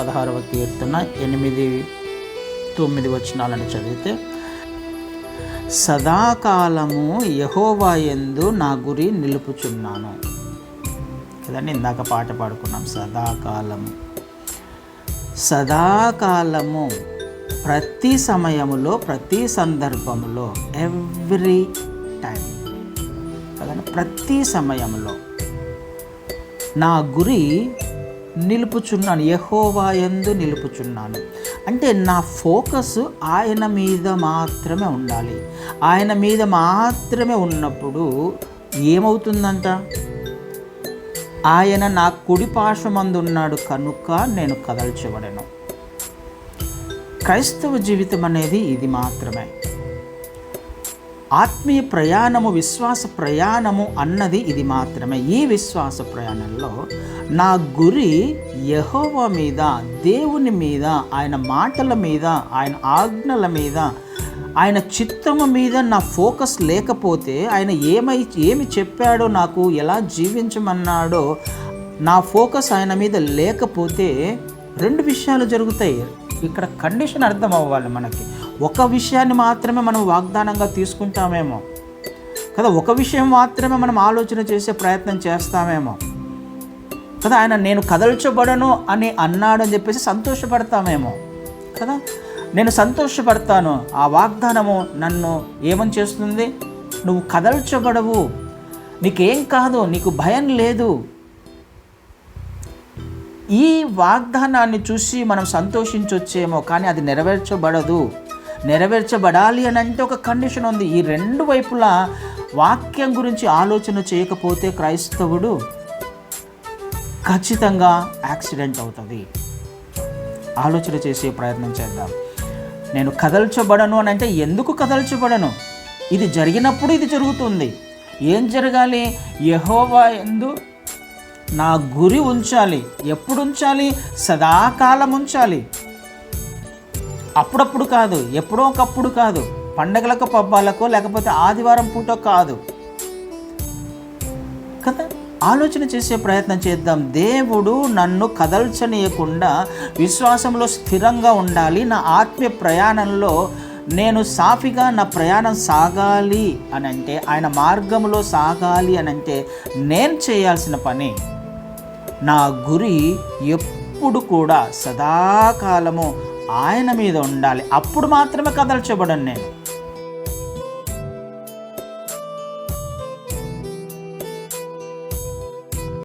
పదహారవ కీర్తన ఎనిమిది తొమ్మిది వచనాలను చదివితే సదాకాలము యహోవా ఎందు నా గురి నిలుపుచున్నాను. కదండి ఇందాక పాట పాడుకున్నాం సదాకాలము. సదాకాలము ప్రతి సమయములో ప్రతి సందర్భములో ఎవ్రీ టైం కదండి ప్రతి సమయంలో నా గురి నిలుపుచున్నాను. యహోవా ఎందు నిలుపుచున్నాను. అంటే నా ఫోకస్ ఆయన మీద మాత్రమే ఉండాలి. ఆయన మీద మాత్రమే ఉన్నప్పుడు ఏమవుతుందంట? ఆయన నా కుడి ఉన్నాడు కనుక నేను కదల్చబడను. క్రైస్తవ జీవితం అనేది ఇది మాత్రమే. ఆత్మీయ ప్రయాణము విశ్వాస ప్రయాణము అన్నది ఇది మాత్రమే. ఈ విశ్వాస ప్రయాణంలో నా గురి యహోవ మీద దేవుని మీద ఆయన మాటల మీద ఆయన ఆజ్ఞల మీద ఆయన చిత్తము మీద నా ఫోకస్ లేకపోతే ఆయన ఏమై ఏమి చెప్పాడో నాకు ఎలా జీవించమన్నాడో నా ఫోకస్ ఆయన మీద లేకపోతే రెండు విషయాలు జరుగుతాయి. ఇక్కడ కండిషన్ అర్థం అవ్వాలి మనకి. ఒక విషయాన్ని మాత్రమే మనం వాగ్దానంగా తీసుకుంటామేమో. కదా ఒక విషయం మాత్రమే మనం ఆలోచన చేసే ప్రయత్నం చేస్తామేమో. కదా ఆయన నేను కదల్చబడను అని అన్నాడు అని చెప్పేసి సంతోషపడతామేమో. కదా నేను సంతోషపడతాను. ఆ వాగ్దానము నన్ను ఏమని చేస్తుంది? నువ్వు కదల్చబడవు. నీకేం కాదు నీకు భయం లేదు. ఈ వాగ్దానాన్ని చూసి మనం సంతోషించొచ్చేమో కానీ అది నెరవేర్చబడదు. నెరవేర్చబడాలి అని అంటే ఒక కండిషన్ ఉంది. ఈ రెండు వైపులా వాక్యం గురించి ఆలోచన చేయకపోతే క్రైస్తవుడు ఖచ్చితంగా యాక్సిడెంట్ అవుతుంది ఆలోచన చేసే ప్రయత్నం చేద్దాం. నేను కదల్చబడను అని అంటే ఎందుకు కదల్చబడను? ఇది జరిగినప్పుడు ఇది జరుగుతుంది. ఏం జరగాలి? యహోవా ఎందు నా గురి ఉంచాలి. ఎప్పుడు ఉంచాలి? సదాకాలం ఉంచాలి. అప్పుడప్పుడు కాదు ఎప్పుడో ఒకప్పుడు కాదు. పండగలకు పబ్బాలకో లేకపోతే ఆదివారం పూట కాదు. కదా? ఆలోచన చేసే ప్రయత్నం చేద్దాం. దేవుడు నన్ను కదల్చనీయకుండా విశ్వాసంలో స్థిరంగా ఉండాలి. నా ఆత్మీయ ప్రయాణంలో నేను సాఫీగా నా ప్రయాణం సాగాలి అని అంటే ఆయన మార్గంలో సాగాలి అని అంటే నేను చేయాల్సిన పని నా గురి ఎప్పుడు కూడా సదాకాలము ఆయన మీద ఉండాలి. అప్పుడు మాత్రమే కదల్చబడను నేను.